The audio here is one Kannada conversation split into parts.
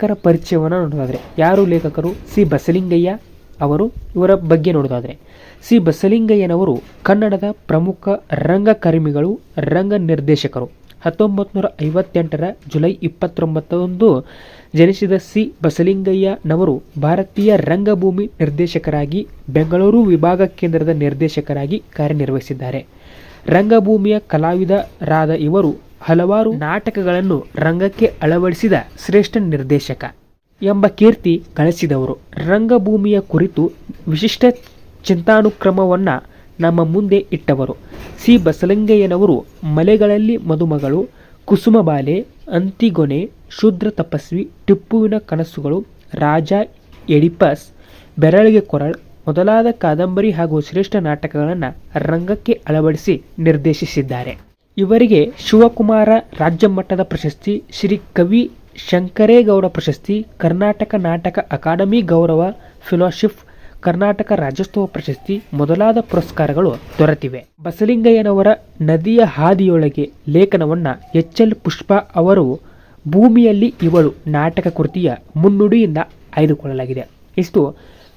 ಲೇಖಕರ ಪರಿಚಯವನ್ನು ನೋಡೋದಾದರೆ. ಯಾರು ಲೇಖಕರು? ಸಿ. ಬಸಲಿಂಗಯ್ಯ ಅವರು ಇವರ ಬಗ್ಗೆ ನೋಡೋದಾದರೆ. ಸಿ. ಬಸಲಿಂಗಯ್ಯನವರು ಕನ್ನಡದ ಪ್ರಮುಖ ರಂಗಕರ್ಮಿಗಳು, ರಂಗ ನಿರ್ದೇಶಕರು. ಹತ್ತೊಂಬತ್ತು ನೂರ ಐವತ್ತೆಂಟರ ಜುಲೈ ಇಪ್ಪತ್ತೊಂಬತ್ತರಂದು ಜನಿಸಿದ ಸಿ. ಬಸಲಿಂಗಯ್ಯನವರು ಭಾರತೀಯ ರಂಗಭೂಮಿ ನಿರ್ದೇಶಕರಾಗಿ, ಬೆಂಗಳೂರು ವಿಭಾಗ ಕೇಂದ್ರದ ನಿರ್ದೇಶಕರಾಗಿ ಕಾರ್ಯನಿರ್ವಹಿಸಿದ್ದಾರೆ. ರಂಗಭೂಮಿಯ ಕಲಾವಿದರಾದ ಇವರು ಹಲವಾರು ನಾಟಕಗಳನ್ನು ರಂಗಕ್ಕೆ ಅಳವಡಿಸಿದ ಶ್ರೇಷ್ಠ ನಿರ್ದೇಶಕ ಎಂಬ ಕೀರ್ತಿ ಗಳಿಸಿದವರು. ರಂಗಭೂಮಿಯ ಕುರಿತು ವಿಶಿಷ್ಟ ಚಿಂತಾನುಕ್ರಮವನ್ನು ನಮ್ಮ ಮುಂದೆ ಇಟ್ಟವರು. ಸಿ. ಬಸಲಿಂಗಯ್ಯನವರು ಮಲೆಗಳಲ್ಲಿ ಮದುಮಗಳು ಕುಸುಮಬಾಲೆ ಅಂತಿಗೊನೆ, ಶೂದ್ರ ತಪಸ್ವಿ, ಟಿಪ್ಪುವಿನ ಕನಸುಗಳು, ರಾಜ ಎಡಿಪಸ್, ಬೆರಳಿಗೆ ಕೊರಳ್ ಮೊದಲಾದ ಕಾದಂಬರಿ ಹಾಗೂ ಶ್ರೇಷ್ಠ ನಾಟಕಗಳನ್ನು ರಂಗಕ್ಕೆ ಅಳವಡಿಸಿ ನಿರ್ದೇಶಿಸಿದ್ದಾರೆ. ಇವರಿಗೆ ಶಿವಕುಮಾರ ರಾಜ್ಯ ಮಟ್ಟದ ಪ್ರಶಸ್ತಿ, ಶ್ರೀ ಕವಿ ಶಂಕರೇಗೌಡ ಪ್ರಶಸ್ತಿ, ಕರ್ನಾಟಕ ನಾಟಕ ಅಕಾಡೆಮಿ ಗೌರವ, ಫೆಲೋಶಿಪ್, ಕರ್ನಾಟಕ ರಾಜ್ಯೋತ್ಸವ ಪ್ರಶಸ್ತಿ ಮೊದಲಾದ ಪುರಸ್ಕಾರಗಳು ದೊರೆತಿವೆ. ಬಸಲಿಂಗಯ್ಯನವರ ನದಿಯ ಹಾದಿಯೊಳಗೆ ಲೇಖನವನ್ನ ಎಚ್ ಎಲ್ ಪುಷ್ಪ ಅವರು ಭೂಮಿಯಲ್ಲಿ ಇವಳು ನಾಟಕ ಕೃತಿಯ ಮುನ್ನುಡಿಯಿಂದ ಆಯ್ದುಕೊಳ್ಳಲಾಗಿದೆ. ಇಷ್ಟು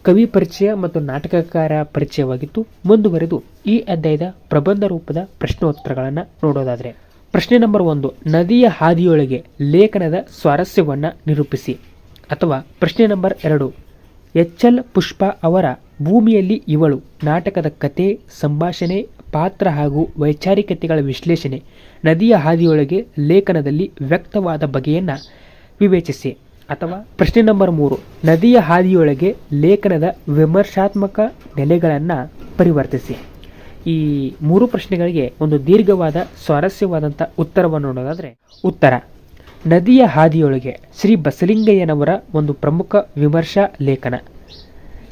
ಕವಿ ಪರಿಚಯ ಮತ್ತು ನಾಟಕಕಾರ ಪರಿಚಯವಾಗಿತ್ತು ಮುಂದುವರೆದು ಈ ಅಧ್ಯಾಯದ ಪ್ರಬಂಧ ರೂಪದ ಪ್ರಶ್ನೋತ್ತರಗಳನ್ನು ನೋಡೋದಾದರೆ. ಪ್ರಶ್ನೆ ನಂಬರ್ ಒಂದು, ನದಿಯ ಹಾದಿಯೊಳಗೆ ಲೇಖನದ ಸ್ವಾರಸ್ಯವನ್ನು ನಿರೂಪಿಸಿ. ಅಥವಾ ಪ್ರಶ್ನೆ ನಂಬರ್ ಎರಡು ಎಚ್ ಎಲ್ ಪುಷ್ಪ ಅವರ ಭೂಮಿಯಲ್ಲಿ ಇವಳು ನಾಟಕದ ಕತೆ, ಸಂಭಾಷಣೆ, ಪಾತ್ರ ಹಾಗೂ ವೈಚಾರಿಕತೆಗಳ ವಿಶ್ಲೇಷಣೆ, ನದಿಯ ಹಾದಿಯೊಳಗೆ ಲೇಖನದಲ್ಲಿ ವ್ಯಕ್ತವಾದ ಬಗೆಯನ್ನು ವಿವೇಚಿಸಿ. ಅಥವಾ ಪ್ರಶ್ನೆ ನಂಬರ್ ಮೂರು, ನದಿಯ ಹಾದಿಯೊಳಗೆ ಲೇಖನದ ವಿಮರ್ಶಾತ್ಮಕ ನೆಲೆಗಳನ್ನು ಪರಿವರ್ತಿಸಿ. ಈ ಮೂರು ಪ್ರಶ್ನೆಗಳಿಗೆ ಒಂದು ದೀರ್ಘವಾದ ಸ್ವಾರಸ್ಯವಾದಂಥ ಉತ್ತರವನ್ನು ನೋಡೋದಾದರೆ ಉತ್ತರ. ನದಿಯ ಹಾದಿಯೊಳಗೆ ಶ್ರೀ ಬಸಲಿಂಗಯ್ಯನವರ ಒಂದು ಪ್ರಮುಖ ವಿಮರ್ಶಾ ಲೇಖನ.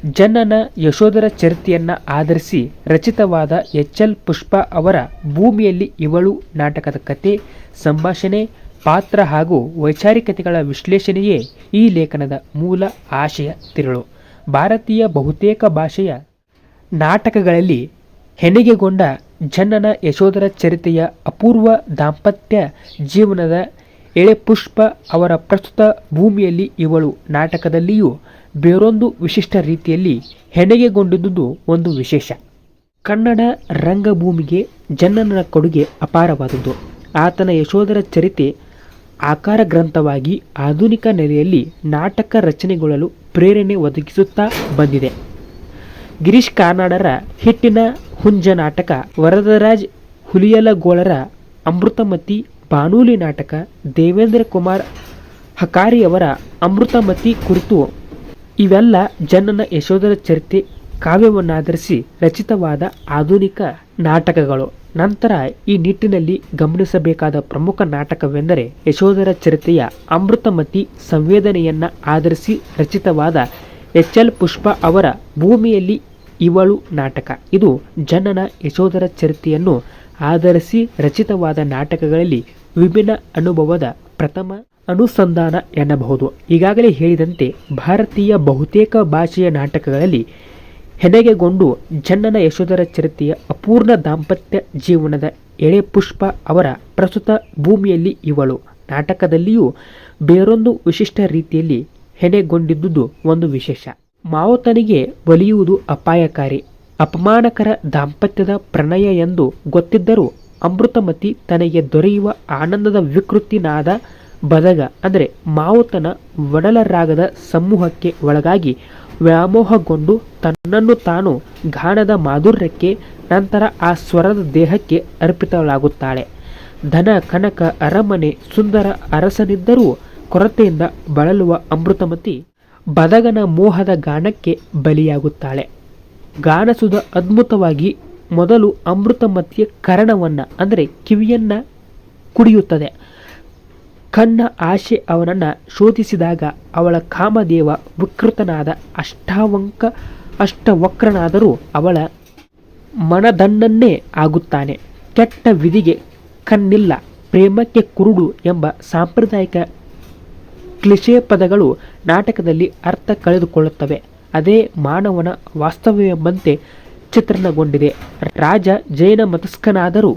ಜನನ ಯಶೋಧರ ಚರಿತೆಯನ್ನು ಆಧರಿಸಿ ರಚಿತವಾದ ಎಚ್ ಎಲ್ ಪುಷ್ಪ ಅವರ ಭೂಮಿಯಲ್ಲಿ ಇವಳು ನಾಟಕದ ಕತೆ, ಸಂಭಾಷಣೆ ಪಾತ್ರ ಹಾಗೂ ವೈಚಾರಿಕತೆಗಳ ವಿಶ್ಲೇಷಣೆಯೇ ಈ ಲೇಖನದ ಮೂಲ ಆಶಯ ತಿರುಳು. ಭಾರತೀಯ ಬಹುತೇಕ ಭಾಷೆಯ ನಾಟಕಗಳಲ್ಲಿ ಹೆಣೆಗೆಗೊಂಡ ಜನ್ನನ ಯಶೋಧರ ಚರಿತೆಯ ಅಪೂರ್ವ ದಾಂಪತ್ಯ ಜೀವನದ ಎಳೆ ಪುಷ್ಪ ಅವರ ಪ್ರಸ್ತುತ ಭೂಮಿಯಲ್ಲಿ ಇವಳು ನಾಟಕದಲ್ಲಿಯೂ ಬೇರೊಂದು ವಿಶಿಷ್ಟ ರೀತಿಯಲ್ಲಿ ಹೆಣೆಗೆಗೊಂಡಿದ್ದುದು ಒಂದು ವಿಶೇಷ. ಕನ್ನಡ ರಂಗಭೂಮಿಗೆ ಜನ್ನನ ಕೊಡುಗೆ ಅಪಾರವಾದದ್ದು ಆತನ ಯಶೋಧರ ಚರಿತೆ ಆಕಾರ ಗ್ರಂಥವಾಗಿ ಆಧುನಿಕ ನೆಲೆಯಲ್ಲಿ ನಾಟಕ ರಚನೆಗೊಳ್ಳಲು ಪ್ರೇರಣೆ ಒದಗಿಸುತ್ತಾ ಬಂದಿದೆ. ಗಿರೀಶ್ ಕಾರ್ನಾಡರ ಹಿಟ್ಟಿನ ಹುಂಜ ನಾಟಕ, ವರದರಾಜ್ ಹುಲಿಯಲಗೋಳರ ಅಮೃತಮತಿ ಬಾನೂಲಿ ನಾಟಕ, ದೇವೇಂದ್ರ ಕುಮಾರ್ ಹಕಾರಿಯವರ ಅಮೃತಮತಿ ಕುರಿತು ಇವೆಲ್ಲ ಜನನ ಯಶೋಧರ ಚರಿತೆ ಕಾವ್ಯವನ್ನಾಧರಿಸಿ ರಚಿತವಾದ ಆಧುನಿಕ ನಾಟಕಗಳು. ನಂತರ ಈ ನಿಟ್ಟಿನಲ್ಲಿ ಗಮನಿಸಬೇಕಾದ ಪ್ರಮುಖ ನಾಟಕವೆಂದರೆ ಯಶೋಧರ ಚರಿತೆಯ ಅಮೃತಮತಿ ಸಂವೇದನೆಯನ್ನ ಆಧರಿಸಿ ರಚಿತವಾದ ಎಚ್ ಎಲ್ ಪುಷ್ಪ ಅವರ ಭೂಮಿಯಲ್ಲಿ ಇವಳು ನಾಟಕ. ಇದು ಜನನ ಯಶೋಧರ ಚರಿತೆಯನ್ನು ಆಧರಿಸಿ ರಚಿತವಾದ ನಾಟಕಗಳಲ್ಲಿ ವಿಭಿನ್ನ ಅನುಭವದ ಪ್ರಥಮ ಅನುಸಂಧಾನ ಎನ್ನಬಹುದು. ಈಗಾಗಲೇ ಹೇಳಿದಂತೆ ಭಾರತೀಯ ಬಹುತೇಕ ಭಾಷೆಯ ನಾಟಕಗಳಲ್ಲಿ ಹೆಣೆಗೆಗೊಂಡು ಜನ್ನನ ಯಶೋಧರ ಚರಿತೆಯ ಅಪೂರ್ಣ ದಾಂಪತ್ಯ ಜೀವನದ ಎಳೆ ಪುಷ್ಪ ಅವರ ಪ್ರಸ್ತುತ ಭೂಮಿಯಲ್ಲಿ ಇವಳು. ನಾಟಕದಲ್ಲಿಯೂ ಬೇರೊಂದು ವಿಶಿಷ್ಟ ರೀತಿಯಲ್ಲಿ ಹೆಣೆಗೊಂಡಿದ್ದುದು ಒಂದು ವಿಶೇಷ. ಮಾವುತನಿಗೆ ಒಲಿಯುವುದು ಅಪಾಯಕಾರಿ, ಅಪಮಾನಕರ ದಾಂಪತ್ಯದ ಪ್ರಣಯ ಎಂದು ಗೊತ್ತಿದ್ದರೂ ಅಮೃತಮತಿ ತನಗೆ ದೊರೆಯುವ ಆನಂದದ ವಿಕೃತಿನಾದ ಬದಗ, ಅಂದರೆ ಮಾವುತನ ಒಡಲರಾಗದ ಸಮೂಹಕ್ಕೆ ಒಳಗಾಗಿ ವ್ಯಾಮೋಹಗೊಂಡು ತನ್ನನ್ನು ತಾನು ಗಾನದ ಮಾಧುರ್ಯಕ್ಕೆ, ನಂತರ ಆ ಸ್ವರದ ದೇಹಕ್ಕೆ ಅರ್ಪಿತಳಾಗುತ್ತಾಳೆ. ಧನ, ಕನಕ, ಅರಮನೆ, ಸುಂದರ ಅರಸನಿದ್ದರೂ ಕೊರತೆಯಿಂದ ಬಳಲುವ ಅಮೃತಮತಿ ಬದಗನ ಮೋಹದ ಗಾನಕ್ಕೆ ಬಲಿಯಾಗುತ್ತಾಳೆ. ಗಾನಸುದ ಅದ್ಭುತವಾಗಿ ಮೊದಲು ಅಮೃತಮತಿಯ ಕರಣವನ್ನು, ಅಂದರೆ ಕಿವಿಯನ್ನ ಕುಡಿಯುತ್ತದೆ. ಕಣ್ಣ ಆಶೆ ಅವನನ್ನು ಶೋಧಿಸಿದಾಗ ಅವಳ ಕಾಮದೇವ ವಿಕೃತನಾದ ಅಷ್ಟಾವಂಕ ಅಷ್ಟವಕ್ರನಾದರೂ ಅವಳ ಮನದಣ್ಣನ್ನೇ ಆಗುತ್ತಾನೆ. ಕೆಟ್ಟ ವಿಧಿಗೆ ಕಣ್ಣಿಲ್ಲ, ಪ್ರೇಮಕ್ಕೆ ಕುರುಡು ಎಂಬ ಸಾಂಪ್ರದಾಯಿಕ ಕ್ಲಿಶೆ ಪದಗಳು ನಾಟಕದಲ್ಲಿ ಅರ್ಥ ಕಳೆದುಕೊಳ್ಳುತ್ತವೆ. ಅದೇ ಮಾನವನ ವಾಸ್ತವ್ಯವೆಂಬಂತೆ ಚಿತ್ರಣಗೊಂಡಿದೆ ರಾಜ ಜೈನ ಮತಸ್ಕನಾದರೂ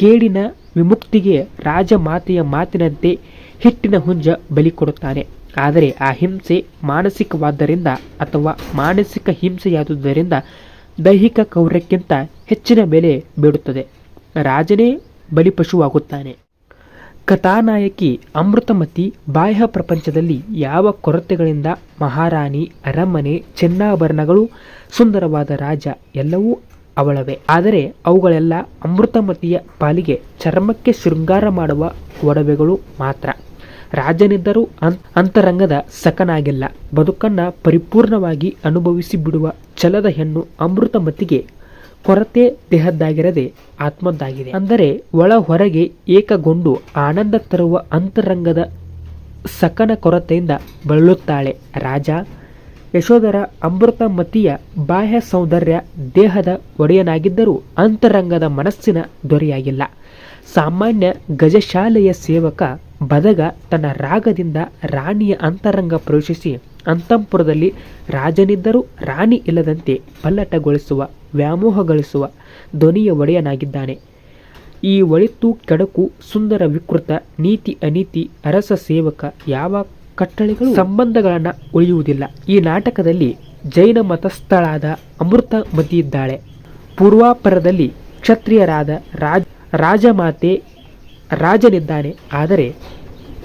ಕೇಡಿನ ವಿಮುಕ್ತಿಗೆ ರಾಜಮಾತೆಯ ಮಾತಿನಂತೆ ಹಿಟ್ಟಿನ ಹುಂಜ ಬಲಿ ಕೊಡುತ್ತಾನೆ. ಆದರೆ ಆ ಹಿಂಸೆ ಮಾನಸಿಕವಾದ್ದರಿಂದ ಅಥವಾ ಮಾನಸಿಕ ಹಿಂಸೆಯಾದುದರಿಂದ ದೈಹಿಕ ಕೌರ್ಯಕ್ಕಿಂತ ಹೆಚ್ಚಿನ ಬೆಲೆ ಬೀಳುತ್ತದೆ ರಾಜನೇ ಬಲಿಪಶುವಾಗುತ್ತಾನೆ. ಕಥಾನಾಯಕಿ ಅಮೃತಮತಿ ಬಾಹ್ಯ ಪ್ರಪಂಚದಲ್ಲಿ ಯಾವ ಕೊರತೆಗಳಿಂದ ಮಹಾರಾಣಿ ಅರಮನೆ, ಚಿನ್ನಾಭರಣಗಳು ಸುಂದರವಾದ ರಾಜ ಎಲ್ಲವೂ ಅವಳವೇ. ಆದರೆ ಅವುಗಳೆಲ್ಲ ಅಮೃತಮತಿಯ ಪಾಲಿಗೆ ಚರ್ಮಕ್ಕೆ ಶೃಂಗಾರ ಮಾಡುವ ಒಡವೆಗಳು ಮಾತ್ರ. ರಾಜನಿದ್ದರೂ ಅಂತರಂಗದ ಸಕನಾಗಿಲ್ಲ ಬದುಕನ್ನ ಪರಿಪೂರ್ಣವಾಗಿ ಅನುಭವಿಸಿ ಬಿಡುವ ಛಲದ ಹೆಣ್ಣು ಅಮೃತಮತಿಗೆ ಕೊರತೆ ದೇಹದ್ದಾಗಿರದೆ ಆತ್ಮದ್ದಾಗಿದೆ. ಅಂದರೆ ಒಳ ಹೊರಗೆ ಏಕಗೊಂಡು ಆನಂದ ತರುವ ಅಂತರಂಗದ ಸಕನ ಕೊರತೆಯಿಂದ ಬಳಲುತ್ತಾಳೆ ರಾಜ. ಯಶೋಧರ ಅಮೃತಮತಿಯ ಬಾಹ್ಯ ಸೌಂದರ್ಯ ದೇಹದ ಒಡೆಯನಾಗಿದ್ದರೂ ಅಂತರಂಗದ ಮನಸ್ಸಿನ ದೊರೆಯಾಗಿಲ್ಲ. ಸಾಮಾನ್ಯ ಗಜಶಾಲೆಯ ಸೇವಕ ಬದಗ ತನ್ನ ರಾಗದಿಂದ ರಾಣಿಯ ಅಂತರಂಗ ಪ್ರವೇಶಿಸಿ ಅಂತಂಪುರದಲ್ಲಿ ರಾಜನಿದ್ದರೂ ರಾಣಿ ಇಲ್ಲದಂತೆ ಪಲ್ಲಟಗೊಳಿಸುವ, ವ್ಯಾಮೋಹಗೊಳಿಸುವ ಧ್ವನಿಯ ಒಡೆಯನಾಗಿದ್ದಾನೆ. ಈ ಒಳಿತು ಕೆಡಕು ಸುಂದರ ವಿಕೃತ ನೀತಿ ಅನೀತಿ ಅರಸ ಸೇವಕ ಯಾವ ಕಟ್ಟಳೆಗಳು ಸಂಬಂಧಗಳನ್ನು ಉಳಿಯುವುದಿಲ್ಲ. ಈ ನಾಟಕದಲ್ಲಿ ಜೈನ ಮತಸ್ಥಳಾದ ಅಮೃತಮತಿ ಇದ್ದಾಳೆ ಪೂರ್ವಾಪರದಲ್ಲಿ ಕ್ಷತ್ರಿಯರಾದ ರಾಜ, ರಾಜಮಾತೆ ರಾಜನಿದ್ದಾನೆ. ಆದರೆ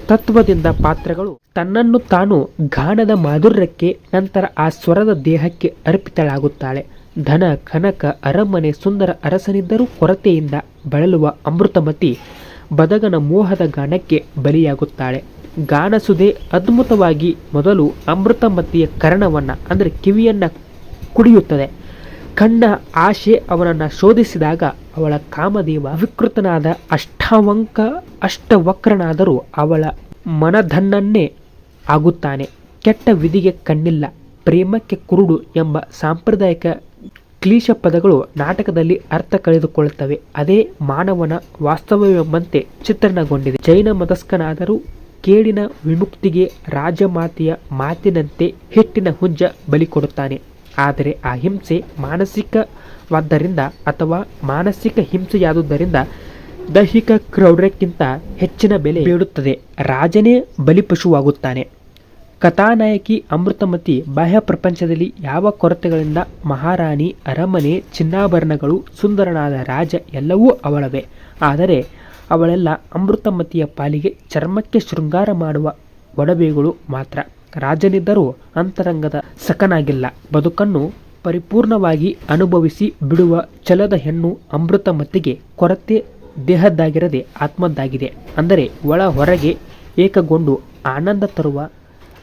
ತತ್ವದಿಂದ ಪಾತ್ರಗಳು ತನ್ನನ್ನು ತಾನು ಗಾನದ ಮಾಧುರ್ಯಕ್ಕೆ, ನಂತರ ಆ ಸ್ವರದ ದೇಹಕ್ಕೆ ಅರ್ಪಿತಳಾಗುತ್ತಾಳೆ. ಧನ, ಕನಕ, ಅರಮನೆ, ಸುಂದರ ಅರಸನಿದ್ದರೂ ಕೊರತೆಯಿಂದ ಬಳಲುವ ಅಮೃತಮತಿ ಬದಗನ ಮೋಹದ ಗಾನಕ್ಕೆ ಬಲಿಯಾಗುತ್ತಾಳೆ. ಗಾನಸುದೆ ಅದ್ಭುತವಾಗಿ ಮೊದಲು ಅಮೃತಮತಿಯ ಕರ್ಣವನ್ನು, ಅಂದರೆ ಕಿವಿಯನ್ನು ಕುಡಿಯುತ್ತದೆ. ಕಣ್ಣ ಆಶೆ ಅವನನ್ನು ಶೋಧಿಸಿದಾಗ ಅವಳ ಕಾಮದೇವ ವಿಕೃತನಾದ ಅಷ್ಟಾವಂಕ, ಅಷ್ಟವಕ್ರನಾದರೂ ಅವಳ ಮನಧನ್ನನ್ನೇ ಆಗುತ್ತಾನೆ. ಕೆಟ್ಟ ವಿಧಿಗೆ ಕಣ್ಣಿಲ್ಲ, ಪ್ರೇಮಕ್ಕೆ ಕುರುಡು ಎಂಬ ಸಾಂಪ್ರದಾಯಿಕ ಕ್ಲೀಶ ಪದಗಳು ನಾಟಕದಲ್ಲಿ ಅರ್ಥ ಕಳೆದುಕೊಳ್ಳುತ್ತವೆ. ಅದೇ ಮಾನವನ ವಾಸ್ತವವೆಂಬಂತೆ ಚಿತ್ರಣಗೊಂಡಿದೆ ಜೈನ ಮತಸ್ಕನಾದರೂ ಕೇಡಿನ ವಿಮುಕ್ತಿಗೆ ರಾಜಮಾತೆಯ ಮಾತಿನಂತೆ ಹಿಟ್ಟಿನ ಹುಂಜ ಬಲಿ ಕೊಡುತ್ತಾನೆ. ಆದರೆ ಆ ಹಿಂಸೆ ಮಾನಸಿಕವಾದ್ದರಿಂದ ಅಥವಾ ಮಾನಸಿಕ ಹಿಂಸೆಯಾದುದರಿಂದ ದೈಹಿಕ ಕ್ರೌರ್ಯಕ್ಕಿಂತ ಹೆಚ್ಚಿನ ಬೆಲೆ ಬೀಳುತ್ತದೆ ರಾಜನೇ ಬಲಿಪಶುವಾಗುತ್ತಾನೆ ಕಥಾನಾಯಕಿ ಅಮೃತಮತಿ ಬಾಹ್ಯ ಪ್ರಪಂಚದಲ್ಲಿ ಯಾವ ಕೊರತೆಗಳಿಂದ ಮಹಾರಾಣಿ ಅರಮನೆ ಚಿನ್ನಾಭರಣಗಳು ಸುಂದರನಾದ ರಾಜ ಎಲ್ಲವೂ ಅವಳವೇ. ಆದರೆ ಅವಳೆಲ್ಲ ಅಮೃತಮತಿಯ ಪಾಲಿಗೆ ಚರ್ಮಕ್ಕೆ ಶೃಂಗಾರ ಮಾಡುವ ಒಡವೆಗಳು ಮಾತ್ರ. ರಾಜನಿದ್ದರೂ ಅಂತರಂಗದ ಸಖನಾಗಿಲ್ಲ. ಬದುಕನ್ನು ಪರಿಪೂರ್ಣವಾಗಿ ಅನುಭವಿಸಿ ಬಿಡುವ ಛಲದ ಹೆಣ್ಣು ಅಮೃತಮತಿಗೆ ಕೊರತೆ ದೇಹದ್ದಾಗಿರದೆ ಆತ್ಮದ್ದಾಗಿದೆ. ಅಂದರೆ ಒಳ ಹೊರಗೆ ಏಕಗೊಂಡು ಆನಂದ ತರುವ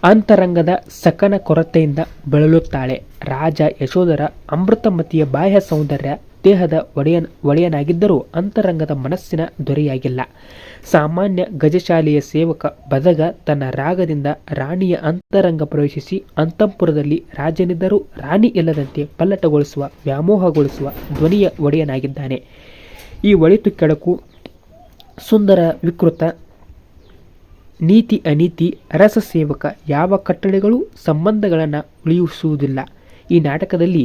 ಅಂತರಂಗದ ಸಕನ ಕೊರತೆಯಿಂದ ಬಳಲುತ್ತಾಳೆ. ರಾಜ ಯಶೋಧರ ಅಮೃತಮತಿಯ ಬಾಹ್ಯ ಸೌಂದರ್ಯ ದೇಹದ ಒಡೆಯನ್, ಒಡೆಯನಾಗಿದ್ದರೂ ಅಂತರಂಗದ ಮನಸ್ಸಿನ ದೊರೆಯಾಗಿಲ್ಲ. ಸಾಮಾನ್ಯ ಗಜಶಾಲೆಯ ಸೇವಕ ಬದಗ ತನ್ನ ರಾಗದಿಂದ ರಾಣಿಯ ಅಂತರಂಗ ಪ್ರವೇಶಿಸಿ ಅಂತಃಪುರದಲ್ಲಿ ರಾಜನಿದ್ದರೂ ರಾಣಿ ಇಲ್ಲದಂತೆ ಪಲ್ಲಟಗೊಳಿಸುವ, ವ್ಯಾಮೋಹಗೊಳಿಸುವ ಧ್ವನಿಯ ಒಡೆಯನಾಗಿದ್ದಾನೆ. ಈ ಒಳಿತು ಕೆಡಕು ಸುಂದರ, ವಿಕೃತ ನೀತಿ ಅನೀತಿ ಅರಸ ಸೇವಕ ಯಾವ ಕಟ್ಟಳೆಗಳು ಸಂಬಂಧಗಳನ್ನು ಉಳಿಯಿಸುವುದಿಲ್ಲ. ಈ ನಾಟಕದಲ್ಲಿ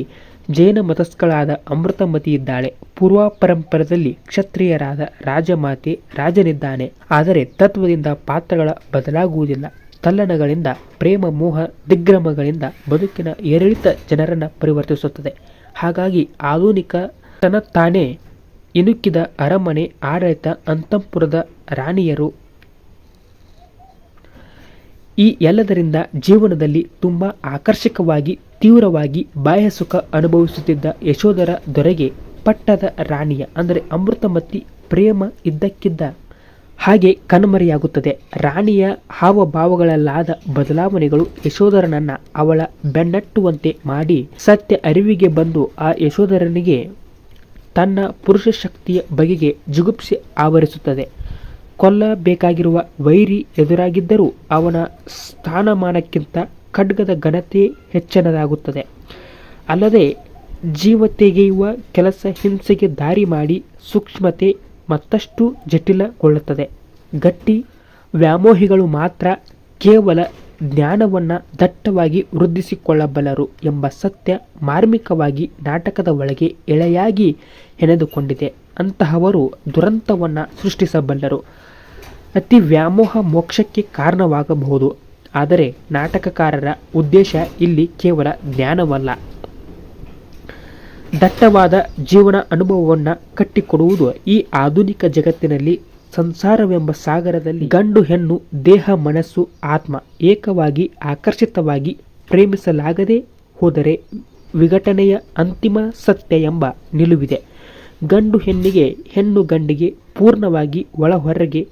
ಜೈನ ಮತಸ್ಥಳಾದ ಅಮೃತಮತಿ ಇದ್ದಾಳೆ. ಪೂರ್ವ ಪರಂಪರದಲ್ಲಿ ಕ್ಷತ್ರಿಯರಾದ ರಾಜಮಾತೆ ರಾಜನಿದ್ದಾನೆ. ಆದರೆ ತತ್ವದಿಂದ ಪಾತ್ರಗಳ ಬದಲಾಗುವುದಿಲ್ಲ. ತಲ್ಲಣಗಳಿಂದ ಪ್ರೇಮ, ಮೋಹ ದಿಗ್ರಮಗಳಿಂದ ಬದುಕಿನ ಏರಿಳಿತ ಜನರನ್ನು ಪರಿವರ್ತಿಸುತ್ತದೆ. ಹಾಗಾಗಿ ಆಧುನಿಕ ತನ್ನ ತಾನೇ ಇಣುಕಿದ ಅರಮನೆ ಆಡಳಿತ ಅಂತಃಪುರದ ರಾಣಿಯರು ಈ ಎಲ್ಲದರಿಂದ ಜೀವನದಲ್ಲಿ ತುಂಬ ಆಕರ್ಷಕವಾಗಿ ತೀವ್ರವಾಗಿ ಬಾಹ್ಯ ಸುಖ ಅನುಭವಿಸುತ್ತಿದ್ದ ಯಶೋಧರ ದೊರೆಗೆ ಪಟ್ಟದ ರಾಣಿಯ, ಅಂದರೆ ಅಮೃತಮತಿ ಪ್ರೇಮ ಇದ್ದಕ್ಕಿದ್ದ ಹಾಗೆ ಕಣ್ಮರೆಯಾಗುತ್ತದೆ. ರಾಣಿಯ ಹಾವಭಾವಗಳಲ್ಲಾದ ಬದಲಾವಣೆಗಳು ಯಶೋಧರನನ್ನು ಅವಳ ಬೆನ್ನಟ್ಟುವಂತೆ ಮಾಡಿ ಸತ್ಯ ಅರಿವಿಗೆ ಬಂದು ಆ ಯಶೋಧರನಿಗೆ ತನ್ನ ಪುರುಷ ಶಕ್ತಿಯ ಬಗೆಗೆ ಜುಗುಪ್ಸೆ ಆವರಿಸುತ್ತದೆ. ಕೊಲ್ಲಬೇಕಾಗಿರುವ ವೈರಿ ಎದುರಾಗಿದ್ದರೂ ಅವನ ಸ್ಥಾನಮಾನಕ್ಕಿಂತ ಖಡ್ಗದ ಘನತೆ ಹೆಚ್ಚಿನದಾಗುತ್ತದೆ. ಅಲ್ಲದೆ ಜೀವ ತೆಗೆಯುವ ಕೆಲಸ ಹಿಂಸೆಗೆ ದಾರಿ ಮಾಡಿ ಸೂಕ್ಷ್ಮತೆ ಮತ್ತಷ್ಟು ಜಟಿಲಗೊಳ್ಳುತ್ತದೆ. ಗಟ್ಟಿ ವ್ಯಾಮೋಹಿಗಳು ಮಾತ್ರ ಕೇವಲ ಜ್ಞಾನವನ್ನು ದಟ್ಟವಾಗಿ ವೃದ್ಧಿಸಿಕೊಳ್ಳಬಲ್ಲರು ಎಂಬ ಸತ್ಯ ಮಾರ್ಮಿಕವಾಗಿ ನಾಟಕದ ಒಳಗೆ ಎಳೆಯಾಗಿ ಹೆಣೆದುಕೊಂಡಿದೆ. ಅಂತಹವರು ದುರಂತವನ್ನು ಸೃಷ್ಟಿಸಬಲ್ಲರು. ಅತಿ ವ್ಯಾಮೋಹ ಮೋಕ್ಷಕ್ಕೆ ಕಾರಣವಾಗಬಹುದು. ಆದರೆ ನಾಟಕಕಾರರ ಉದ್ದೇಶ ಇಲ್ಲಿ ಕೇವಲ ಜ್ಞಾನವಲ್ಲ. ದಟ್ಟವಾದ ಜೀವನ ಅನುಭವವನ್ನು ಕಟ್ಟಿಕೊಡುವುದು ಈ ಆಧುನಿಕ ಜಗತ್ತಿನಲ್ಲಿ ಸಂಸಾರವೆಂಬ ಸಾಗರದಲ್ಲಿ ಗಂಡು, ಹೆಣ್ಣು, ದೇಹ, ಮನಸ್ಸು, ಆತ್ಮ ಏಕವಾಗಿ ಆಕರ್ಷಿತವಾಗಿ ಪ್ರೇಮಿಸಲಾಗದೆ ಹೋದರೆ ವಿಘಟನೆಯ ಅಂತಿಮ ಸತ್ಯ ಎಂಬ ನಿಲುವಿದೆ. ಗಂಡು ಹೆಣ್ಣಿಗೆ, ಹೆಣ್ಣು ಗಂಡಿಗೆ ಪೂರ್ಣವಾಗಿ ಒಳಹೊರಗೆ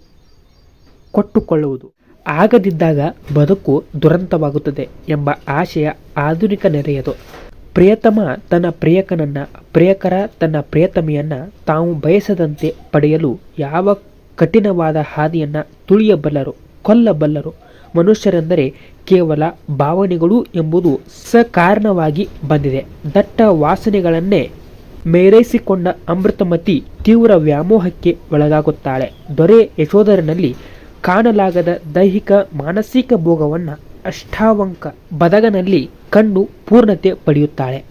ಕೊಟ್ಟುಕೊಳ್ಳುವುದು. ಆಗದಿದ್ದಾಗ ಬದುಕು ದುರಂತವಾಗುತ್ತದೆ ಎಂಬ ಆಶಯ ಆಧುನಿಕ ನೆರೆಯದು. ಪ್ರಿಯತಮ ತನ್ನ ಪ್ರಿಯಕನನ್ನು, ಪ್ರಿಯಕರ ತನ್ನ ಪ್ರಿಯತಮೆಯನ್ನು ತಾವು ಬಯಸದಂತೆ ಪಡೆಯಲು ಯಾವ ಕಠಿಣವಾದ ಹಾದಿಯನ್ನ ತುಳಿಯಬಲ್ಲರು, ಕೊಲ್ಲಬಲ್ಲರು ಮನುಷ್ಯರೆಂದರೆ ಕೇವಲ ಭಾವನೆಗಳು ಎಂಬುದು ಸಕಾರಣವಾಗಿ ಬಂದಿದೆ. ದಟ್ಟ ವಾಸನೆಗಳನ್ನೇ ಮೇರೈಸಿಕೊಂಡ ಅಮೃತಮತಿ ತೀವ್ರ ವ್ಯಾಮೋಹಕ್ಕೆ ಒಳಗಾಗುತ್ತಾಳೆ. ದೊರೆ ಯಶೋಧರನಲ್ಲಿ ಕಾಣಲಾಗದ ದೈಹಿಕ, ಮಾನಸಿಕ ಭೋಗವನ್ನು ಅಷ್ಟಾವಂಕ ಬದಗನಲ್ಲಿ ಕಂಡು ಪೂರ್ಣತೆ ಪಡೆಯುತ್ತಾಳೆ.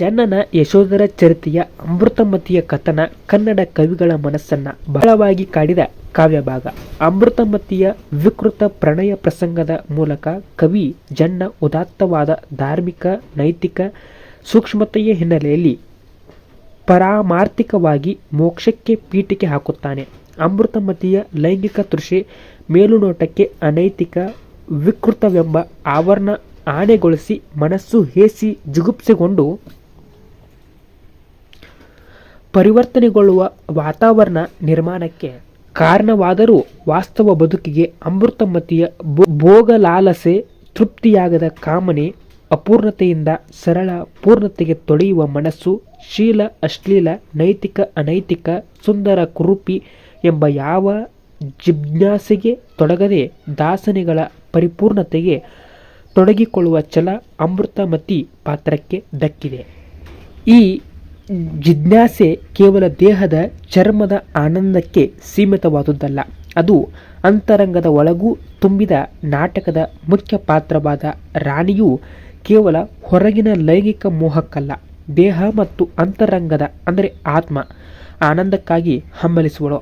ಜನನ ಯಶೋಧರ ಚರಿತೆಯ ಅಮೃತಮತಿಯ ಕಥನ ಕನ್ನಡ ಕವಿಗಳ ಮನಸ್ಸನ್ನ ಬಹಳವಾಗಿ ಕಾಡಿದ ಕಾವ್ಯಭಾಗ. ಅಮೃತಮತಿಯ ವಿಕೃತ ಪ್ರಣಯ ಪ್ರಸಂಗದ ಮೂಲಕ ಕವಿ ಜನ್ನ ಉದಾತ್ತವಾದ ಧಾರ್ಮಿಕ, ನೈತಿಕ ಸೂಕ್ಷ್ಮತೆಯ ಹಿನ್ನೆಲೆಯಲ್ಲಿ ಪರಾಮಾರ್ಥಿಕವಾಗಿ ಮೋಕ್ಷಕ್ಕೆ ಪೀಠಿಕೆ ಹಾಕುತ್ತಾನೆ. ಅಮೃತಮತಿಯ ಲೈಂಗಿಕ ತೃಷಿ ಮೇಲುನೋಟಕ್ಕೆ ಅನೈತಿಕ ವಿಕೃತವೆಂಬ ಆವರಣ ಆಣೆಗೊಳಿಸಿ ಮನಸ್ಸು ಹೇಸಿ ಜುಗುಪ್ಸೆಗೊಂಡು ಪರಿವರ್ತನೆಗೊಳ್ಳುವ ವಾತಾವರಣ ನಿರ್ಮಾಣಕ್ಕೆ ಕಾರಣವಾದರೂ ವಾಸ್ತವ ಬದುಕಿಗೆ ಅಮೃತಮತಿಯ ಭೋಗಲಾಲಸೆ ತೃಪ್ತಿಯಾಗದ ಕಾಮನೆ ಅಪೂರ್ಣತೆಯಿಂದ ಸರಳ ಪೂರ್ಣತೆಗೆ ತೊಳೆಯುವ ಮನಸ್ಸು ಶೀಲ ಅಶ್ಲೀಲ ನೈತಿಕ ಅನೈತಿಕ ಸುಂದರ ಕುರೂಪಿ ಎಂಬ ಯಾವ ಜಿಜ್ಞಾಸೆಗೆ ತೊಡಗದೆ ದಾಸನೆಗಳ ಪರಿಪೂರ್ಣತೆಗೆ ತೊಡಗಿಕೊಳ್ಳುವ ಛಲ ಅಮೃತಮತಿ ಪಾತ್ರಕ್ಕೆ ದಕ್ಕಿದೆ. ಈ ಜಿಜ್ಞಾಸೆ ಕೇವಲ ದೇಹದ ಚರ್ಮದ ಆನಂದಕ್ಕೆ ಸೀಮಿತವಾದುದಲ್ಲ, ಅದು ಅಂತರಂಗದ ಒಳಗೂ ತುಂಬಿದ ನಾಟಕದ ಮುಖ್ಯ ಪಾತ್ರವಾದ ರಾಣಿಯು ಕೇವಲ ಹೊರಗಿನ ಲೈಂಗಿಕ ಮೋಹಕ್ಕಲ್ಲ, ದೇಹ ಮತ್ತು ಅಂತರಂಗದ, ಅಂದರೆ ಆತ್ಮ, ಆನಂದಕ್ಕಾಗಿ ಹಂಬಲಿಸುವಳು.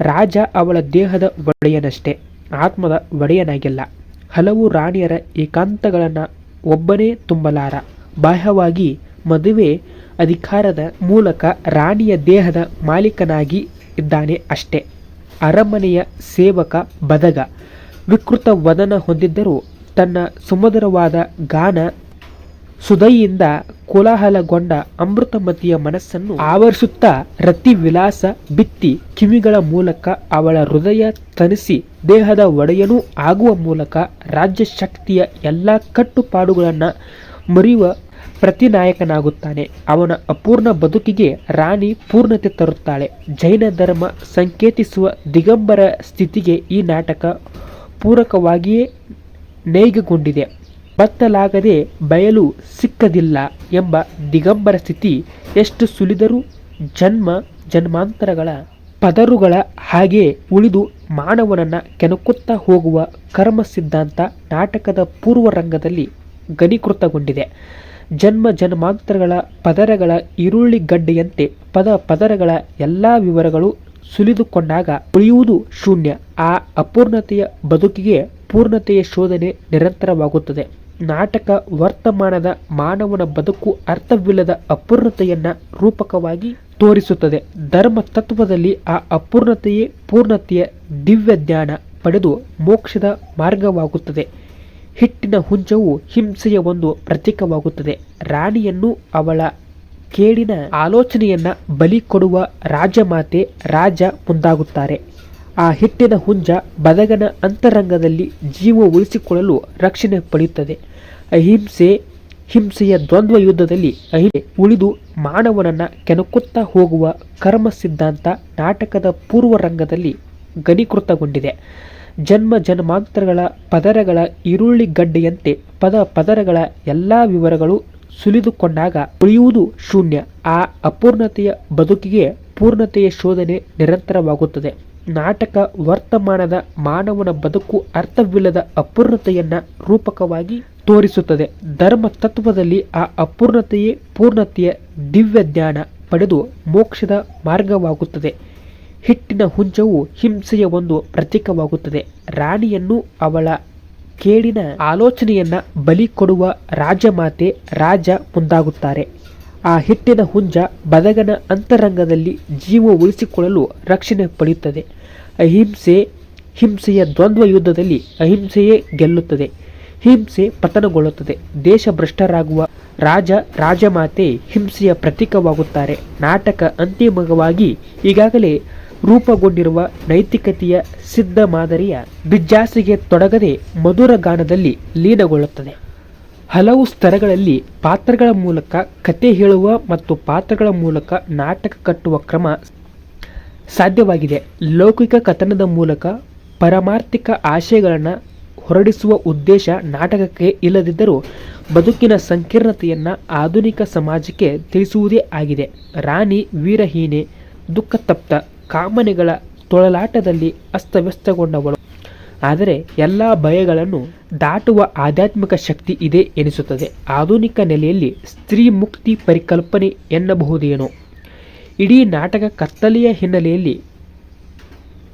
ರಾಜ ಅವಳ ದೇಹದ ಒಡೆಯನಷ್ಟೇ, ಆತ್ಮದ ಒಡೆಯನಾಗಿಲ್ಲ. ಹಲವು ರಾಣಿಯರ ಏಕಾಂತಗಳನ್ನು ಒಬ್ಬನೇ ತುಂಬಲಾರ. ಬಾಹ್ಯವಾಗಿ ಮದುವೆ ಅಧಿಕಾರದ ಮೂಲಕ ರಾಣಿಯ ದೇಹದ ಮಾಲೀಕನಾಗಿ ಇದ್ದಾನೆ ಅಷ್ಟೇ. ಅರಮನೆಯ ಸೇವಕ ಬದಗ ವಿಕೃತ ವದನ ಹೊಂದಿದ್ದರೂ ತನ್ನ ಸುಮಧುರವಾದ ಗಾನ ಸುದೈಯಿಂದ ಕೋಲಾಹಲಗೊಂಡ ಅಮೃತಮತಿಯ ಮನಸ್ಸನ್ನು ಆವರಿಸುತ್ತಾ ರತಿ ವಿಲಾಸ ಬಿತ್ತಿ ಕಿವಿಗಳ ಮೂಲಕ ಅವಳ ಹೃದಯ ತನಿಸಿ ದೇಹದ ಒಡೆಯನೂ ಆಗುವ ಮೂಲಕ ರಾಜ್ಯ ಶಕ್ತಿಯ ಎಲ್ಲ ಕಟ್ಟುಪಾಡುಗಳನ್ನು ಮರೆಯುವ ಪ್ರತಿನಾಯಕನಾಗುತ್ತಾನೆ. ಅವನ ಅಪೂರ್ಣ ಬದುಕಿಗೆ ರಾಣಿ ಪೂರ್ಣತೆ ತರುತ್ತಾಳೆ. ಜೈನ ಧರ್ಮ ಸಂಕೇತಿಸುವ ದಿಗಂಬರ ಸ್ಥಿತಿಗೆ ಈ ನಾಟಕ ಪೂರಕವಾಗಿಯೇ ನೇಯ್ಗೆಗೊಂಡಿದೆ. ಬತ್ತಲಾಗದೆ ಬಯಲು ಸಿಕ್ಕದಿಲ್ಲ ಎಂಬ ದಿಗಂಬರ ಸ್ಥಿತಿ ಎಷ್ಟು ಸುಲಿದರೂ ಜನ್ಮ ಜನ್ಮಾಂತರಗಳ ಪದರುಗಳ ಹಾಗೆ ಉಳಿದು ಮಾನವನನ್ನು ಕೆಣಕುತ್ತಾ ಹೋಗುವ ಕರ್ಮ ಸಿದ್ಧಾಂತ ನಾಟಕದ ಪೂರ್ವ ರಂಗದಲ್ಲಿ ಘನೀಕೃತಗೊಂಡಿದೆ. ಜನ್ಮ ಜನ್ಮಾಂತರಗಳ ಪದರಗಳ ಈರುಳ್ಳಿ ಗಡ್ಡೆಯಂತೆ ಪದ ಪದರಗಳ ಎಲ್ಲ ವಿವರಗಳು ಸುಲಿದುಕೊಂಡಾಗ ಉಳಿಯುವುದು ಶೂನ್ಯ. ಆ ಅಪೂರ್ಣತೆಯ ಬದುಕಿಗೆ ಪೂರ್ಣತೆಯ ಶೋಧನೆ ನಿರಂತರವಾಗುತ್ತದೆ. ನಾಟಕ ವರ್ತಮಾನದ ಮಾನವನ ಬದುಕು ಅರ್ಥವಿಲ್ಲದ ಅಪೂರ್ಣತೆಯನ್ನು ರೂಪಕವಾಗಿ ತೋರಿಸುತ್ತದೆ. ಧರ್ಮ ತತ್ವದಲ್ಲಿ ಆ ಅಪೂರ್ಣತೆಯೇ ಪೂರ್ಣತೆಯ ದಿವ್ಯ ಜ್ಞಾನ ಪಡೆದು ಮೋಕ್ಷದ ಮಾರ್ಗವಾಗುತ್ತದೆ. ಹಿಟ್ಟಿನ ಹುಂಜವು ಹಿಂಸೆಯ ಒಂದು ಪ್ರತೀಕವಾಗುತ್ತದೆ. ರಾಣಿಯನ್ನು ಅವಳ ಕೇಡಿನ ಆಲೋಚನೆಯನ್ನ ಬಲಿ ಕೊಡುವ ರಾಜಮಾತೆ ರಾಜ ಮುಂದಾಗುತ್ತಾರೆ. ಆ ಹಿಟ್ಟಿನ ಹುಂಜ ಬದಗನ ಅಂತರಂಗದಲ್ಲಿ ಜೀವ ಉಳಿಸಿಕೊಳ್ಳಲು ರಕ್ಷಣೆ ಪಡೆಯುತ್ತದೆ. ಅಹಿಂಸೆ, ಹಿಂಸೆಯ ದ್ವಂದ್ವ ಯುದ್ಧದಲ್ಲಿ ಅಹಿಂಸೆ ಉಳಿದು ಮಾನವನನ್ನು ಕೆಣಕುತ್ತಾ ಹೋಗುವ ಕರ್ಮ ಸಿದ್ಧಾಂತ ನಾಟಕದ ಪೂರ್ವ ರಂಗದಲ್ಲಿ ಘನೀಕೃತಗೊಂಡಿದೆ. ಜನ್ಮ ಜನ್ಮಾಂತರಗಳ ಪದರಗಳ ಈರುಳ್ಳಿ ಗಡ್ಡೆಯಂತೆ ಪದ ಪದರಗಳ ಎಲ್ಲ ವಿವರಗಳು ಸುಲಿದುಕೊಂಡಾಗ ಉಳಿಯುವುದು ಶೂನ್ಯ. ಆ ಅಪೂರ್ಣತೆಯ ಬದುಕಿಗೆ ಪೂರ್ಣತೆಯ ಶೋಧನೆ ನಿರಂತರವಾಗುತ್ತದೆ. ನಾಟಕ ವರ್ತಮಾನದ ಮಾನವನ ಬದುಕು ಅರ್ಥವಿಲ್ಲದ ಅಪೂರ್ಣತೆಯನ್ನ ರೂಪಕವಾಗಿ ತೋರಿಸುತ್ತದೆ. ಧರ್ಮ ತತ್ವದಲ್ಲಿ ಆ ಅಪೂರ್ಣತೆಯೇ ಪೂರ್ಣತೆಯ ದಿವ್ಯ ಜ್ಞಾನ ಪಡೆದು ಮೋಕ್ಷದ ಮಾರ್ಗವಾಗುತ್ತದೆ. ಹಿಟ್ಟಿನ ಹುಂಜವು ಹಿಂಸೆಯ ಒಂದು ಪ್ರತೀಕವಾಗುತ್ತದೆ. ರಾಣಿಯನ್ನು ಅವಳ ಕೇಡಿನ ಆಲೋಚನೆಯನ್ನ ಬಲಿ ಕೊಡುವ ರಾಜಮಾತೆ ರಾಜ ಮುಂದಾಗುತ್ತಾರೆ. ಆ ಹಿಟ್ಟಿನ ಹುಂಜ ಬದಗನ ಅಂತರಂಗದಲ್ಲಿ ಜೀವ ಉಳಿಸಿಕೊಳ್ಳಲು ರಕ್ಷಣೆ ಪಡೆಯುತ್ತದೆ. ಅಹಿಂಸೆ, ಹಿಂಸೆಯ ದ್ವಂದ್ವ ಯುದ್ಧದಲ್ಲಿ ಅಹಿಂಸೆಯೇ ಗೆಲ್ಲುತ್ತದೆ. ಹಿಂಸೆ ಪತನಗೊಳ್ಳುತ್ತದೆ. ದೇಶ ಭ್ರಷ್ಟರಾಗುವ ರಾಜ, ರಾಜಮಾತೆ ಹಿಂಸೆಯ ಪ್ರತೀಕವಾಗುತ್ತಾರೆ. ನಾಟಕ ಅಂತಿಮವಾಗಿ ಈಗಾಗಲೇ ರೂಪುಗೊಂಡಿರುವ ನೈತಿಕತೆಯ ಸಿದ್ಧ ಮಾದರಿಯ ಬಿಜ್ಜಾಸಿಗೆ ತೊಡಗದೆ ಮಧುರ ಗಾನದಲ್ಲಿ ಲೀನಗೊಳ್ಳುತ್ತದೆ. ಹಲವು ಸ್ತರಗಳಲ್ಲಿ ಪಾತ್ರಗಳ ಮೂಲಕ ಕತೆ ಹೇಳುವ ಮತ್ತು ಪಾತ್ರಗಳ ಮೂಲಕ ನಾಟಕ ಕಟ್ಟುವ ಕ್ರಮ ಸಾಧ್ಯವಾಗಿದೆ. ಲೌಕಿಕ ಕಥನದ ಮೂಲಕ ಪರಮಾರ್ಥಿಕ ಆಶಯಗಳನ್ನು ಹೊರಡಿಸುವ ಉದ್ದೇಶ ನಾಟಕಕ್ಕೆ ಇಲ್ಲದಿದ್ದರೂ ಬದುಕಿನ ಸಂಕೀರ್ಣತೆಯನ್ನು ಆಧುನಿಕ ಸಮಾಜಕ್ಕೆ ತಿಳಿಸುವುದೇ ಆಗಿದೆ. ರಾಣಿ ವೀರಹೀನೆ ದುಃಖತಪ್ತ ಕಾಮನೆಗಳ ತೊಳಲಾಟದಲ್ಲಿ ಅಸ್ತವ್ಯಸ್ತಗೊಂಡವಳು. ಆದರೆ ಎಲ್ಲ ಭಯಗಳನ್ನು ದಾಟುವ ಆಧ್ಯಾತ್ಮಿಕ ಶಕ್ತಿ ಇದೆ ಎನಿಸುತ್ತದೆ. ಆಧುನಿಕ ನೆಲೆಯಲ್ಲಿ ಸ್ತ್ರೀ ಮುಕ್ತಿ ಪರಿಕಲ್ಪನೆ ಎನ್ನಬಹುದೇನೋ? ಇಡೀ ನಾಟಕ ಕತ್ತಲೆಯ ಹಿನ್ನೆಲೆಯಲ್ಲಿ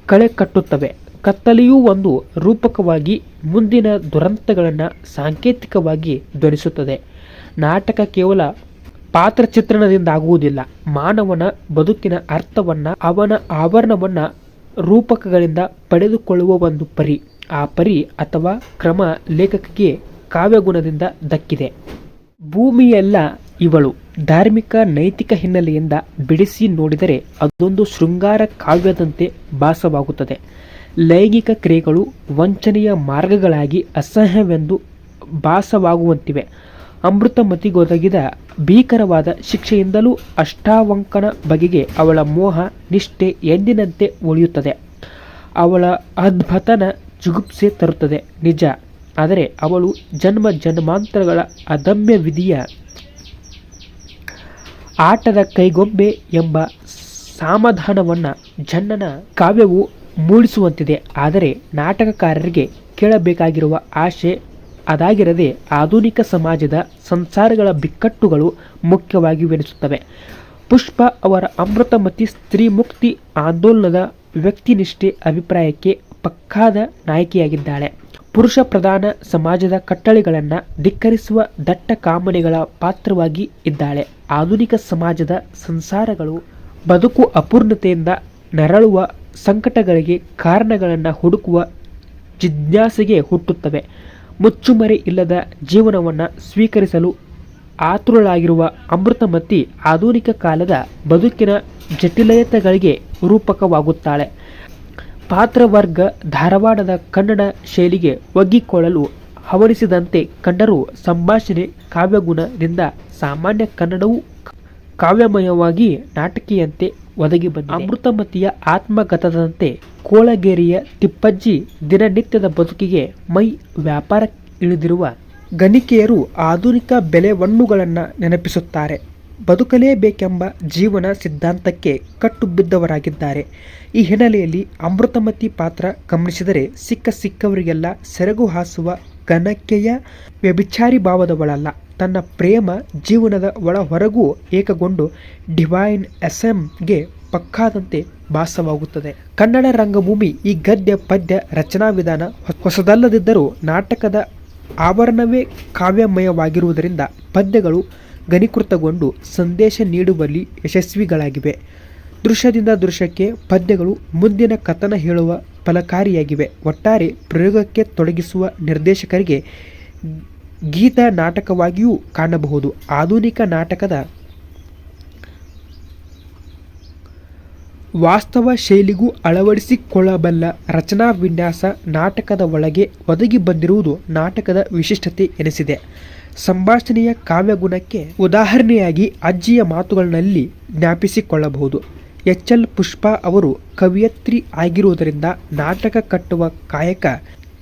ಕಳೆ ಕಟ್ಟುತ್ತವೆ. ಕತ್ತಲೆಯೂ ಒಂದು ರೂಪಕವಾಗಿ ಮುಂದಿನ ದುರಂತಗಳನ್ನು ಸಾಂಕೇತಿಕವಾಗಿ ಧ್ವನಿಸುತ್ತದೆ. ನಾಟಕ ಕೇವಲ ಪಾತ್ರ ಚಿತ್ರಣದಿಂದಾಗುವುದಿಲ್ಲ ಮಾನವನ ಬದುಕಿನ ಅರ್ಥವನ್ನು, ಅವನ ಆವರಣವನ್ನು ರೂಪಕಗಳಿಂದ ಪಡೆದುಕೊಳ್ಳುವ ಒಂದು ಪರಿ. ಆ ಪರಿ ಅಥವಾ ಕ್ರಮ ಲೇಖಕಕ್ಕೆ ಕಾವ್ಯಗುಣದಿಂದ ದಕ್ಕಿದೆ. ಭೂಮಿಯೆಲ್ಲ ಇವಳು ಧಾರ್ಮಿಕ ನೈತಿಕ ಹಿನ್ನೆಲೆಯಿಂದ ಬಿಡಿಸಿ ನೋಡಿದರೆ ಅದೊಂದು ಶೃಂಗಾರ ಕಾವ್ಯದಂತೆ ಭಾಸವಾಗುತ್ತದೆ. ಲೈಂಗಿಕ ಕ್ರಿಯೆಗಳು ವಂಚನೆಯ ಮಾರ್ಗಗಳಾಗಿ ಅಸಹ್ಯವೆಂದು ಭಾಸವಾಗುವಂತಿವೆ. ಅಮೃತಮತಿಗೊದಗಿದ ಭೀಕರವಾದ ಶಿಕ್ಷೆಯಿಂದಲೂ ಅಷ್ಟಾವಂಕನ ಬಗೆಗೆ ಅವಳ ಮೋಹ, ನಿಷ್ಠೆ ಎಂದಿನಂತೆ ಉಳಿಯುತ್ತದೆ. ಅವಳ ಅದ್ಭುತನ ಜುಗುಪ್ಸೆ ತರುತ್ತದೆ. ನಿಜ. ಆದರೆ ಅವಳು ಜನ್ಮ ಜನ್ಮಾಂತರಗಳ ಅದಮ್ಯ ವಿಧಿಯ ಆಟದ ಕೈಗೊಂಬೆ ಎಂಬ ಸಮಾಧಾನವನ್ನು ಜನ್ನನ ಕಾವ್ಯವು ಮೂಡಿಸುವಂತಿದೆ. ಆದರೆ ನಾಟಕಕಾರರಿಗೆ ಕೇಳಬೇಕಾಗಿರುವ ಆಶೆ ಅದಾಗಿರದೆ ಆಧುನಿಕ ಸಮಾಜದ ಸಂಸಾರಗಳ ಬಿಕ್ಕಟ್ಟುಗಳು ಮುಖ್ಯವಾಗಿ ಮುಖ್ಯವಾಗಿವೆನಿಸುತ್ತವೆ. ಪುಷ್ಪ ಅವರ ಅಮೃತಮತಿ ಸ್ತ್ರೀ ಮುಕ್ತಿ ಆಂದೋಲನದ ವ್ಯಕ್ತಿನಿಷ್ಠೆ ಅಭಿಪ್ರಾಯಕ್ಕೆ ಪಕ್ಕಾದ ನಾಯಕಿಯಾಗಿದ್ದಾಳೆ. ಪುರುಷ ಪ್ರಧಾನ ಸಮಾಜದ ಕಟ್ಟಳೆಗಳನ್ನು ಧಿಕ್ಕರಿಸುವ ದಟ್ಟ ಕಾಮನೆಗಳ ಪಾತ್ರವಾಗಿ ಇದ್ದಾಳೆ. ಆಧುನಿಕ ಸಮಾಜದ ಸಂಸಾರಗಳು ಬದುಕು ಅಪೂರ್ಣತೆಯಿಂದ ನರಳುವ ಸಂಕಟಗಳಿಗೆ ಕಾರಣಗಳನ್ನು ಹುಡುಕುವ ಜಿಜ್ಞಾಸೆಗೆ ಹುಟ್ಟುತ್ತವೆ. ಮುಚ್ಚುಮರೆ ಇಲ್ಲದ ಜೀವನವನ್ನು ಸ್ವೀಕರಿಸಲು ಆತುರಳಾಗಿರುವ ಅಮೃತಮತಿ ಆಧುನಿಕ ಕಾಲದ ಬದುಕಿನ ಜಟಿಲತೆಗಳಿಗೆ ರೂಪಕವಾಗುತ್ತಾಳೆ. ಪಾತ್ರವರ್ಗ ಧಾರವಾಡದ ಕನ್ನಡ ಶೈಲಿಗೆ ಒಗ್ಗಿಕೊಳ್ಳಲು ಹವರಿಸಿದಂತೆ ಕಂಡರು ಸಂಭಾಷಣೆ ಕಾವ್ಯಗುಣದಿಂದ ಸಾಮಾನ್ಯ ಕನ್ನಡವು ಕಾವ್ಯಮಯವಾಗಿ ನಾಟಕೀಯಂತೆ ಒದಗಿ ಬಂದ ಅಮೃತಮತಿಯ ಆತ್ಮಗತದಂತೆ ಕೋಳಗೇರಿಯ ತಿಪ್ಪಜ್ಜಿ ದಿನನಿತ್ಯದ ಬದುಕಿಗೆ ಮೈ ವ್ಯಾಪಾರ ಇಳಿದಿರುವ ಗಣಿಕೆಯರು ಆಧುನಿಕ ಬೆಲೆವಣ್ಣುಗಳನ್ನು ನೆನಪಿಸುತ್ತಾರೆ. ಬದುಕಲೇಬೇಕೆಂಬ ಜೀವನ ಸಿದ್ಧಾಂತಕ್ಕೆ ಕಟ್ಟುಬಿದ್ದವರಾಗಿದ್ದಾರೆ. ಈ ಹಿನ್ನೆಲೆಯಲ್ಲಿ ಅಮೃತಮತಿ ಪಾತ್ರ ಗಮನಿಸಿದರೆ ಸಿಕ್ಕ ಸಿಕ್ಕವರಿಗೆಲ್ಲ ಸೆರಗು ಹಾಸುವ ಘನಕೆಯ ವ್ಯಭಿಚಾರಿ ಭಾವದವಳಲ್ಲ. ತನ್ನ ಪ್ರೇಮ ಜೀವನದ ಒಳ ಹೊರಗೂ ಏಕಗೊಂಡು ಡಿವೈನ್ ಎಸ್ಎಂಗೆ ಪಕ್ಕಾದಂತೆ ಭಾಸವಾಗುತ್ತದೆ. ಕನ್ನಡ ರಂಗಭೂಮಿ ಈ ಗದ್ಯ ಪದ್ಯ ರಚನಾ ವಿಧಾನ ಹೊಸದಲ್ಲದಿದ್ದರೂ ನಾಟಕದ ಆವರಣವೇ ಕಾವ್ಯಮಯವಾಗಿರುವುದರಿಂದ ಪದ್ಯಗಳು ಘನೀಕೃತಗೊಂಡು ಸಂದೇಶ ನೀಡುವಲ್ಲಿ ಯಶಸ್ವಿಗಳಾಗಿವೆ. ದೃಶ್ಯದಿಂದ ದೃಶ್ಯಕ್ಕೆ ಪದ್ಯಗಳು ಮುಂದಿನ ಕಥನ ಹೇಳುವ ಫಲಕಾರಿಯಾಗಿವೆ. ಒಟ್ಟಾರೆ ಪ್ರಯೋಗಕ್ಕೆ ತೊಡಗಿಸುವ ನಿರ್ದೇಶಕರಿಗೆ ಗೀತ ನಾಟಕವಾಗಿಯೂ ಕಾಣಬಹುದು. ಆಧುನಿಕ ನಾಟಕದ ವಾಸ್ತವ ಶೈಲಿಗೂ ಅಳವಡಿಸಿಕೊಳ್ಳಬಲ್ಲ ರಚನಾ ವಿನ್ಯಾಸ ನಾಟಕದ ಒಳಗೆ ಒದಗಿ ಬಂದಿರುವುದು ನಾಟಕದ ವಿಶಿಷ್ಟತೆ ಎನಿಸಿದೆ. ಸಂಭಾಷಣೆಯ ಕಾವ್ಯಗುಣಕ್ಕೆ ಉದಾಹರಣೆಯಾಗಿ ಅಜ್ಜಿಯ ಮಾತುಗಳಲ್ಲಿ ಜ್ಞಾಪಿಸಿಕೊಳ್ಳಬಹುದು. ಎಚ್ ಎಲ್ ಪುಷ್ಪ ಅವರು ಕವಿಯತ್ರಿ ಆಗಿರುವುದರಿಂದ ನಾಟಕ ಕಟ್ಟುವ ಕಾಯಕ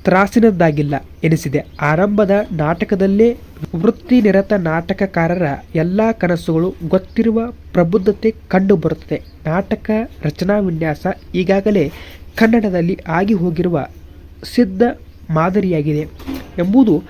ತ್ರಾಸಿನದ್ದಾಗಿಲ್ಲ ಎನಿಸಿದೆ. ಆರಂಭದ ನಾಟಕದಲ್ಲೇ ವೃತ್ತಿನಿರತ ನಾಟಕಕಾರರ ಎಲ್ಲ ಕನಸುಗಳು ಗೊತ್ತಿರುವ ಪ್ರಬುದ್ಧತೆ ಕಂಡುಬರುತ್ತದೆ. ನಾಟಕ ರಚನಾ ವಿನ್ಯಾಸ ಈಗಾಗಲೇ ಕನ್ನಡದಲ್ಲಿ ಆಗಿ ಹೋಗಿರುವ ಸಿದ್ಧ ಮಾದರಿಯಾಗಿದೆ. ಎಂಬುದು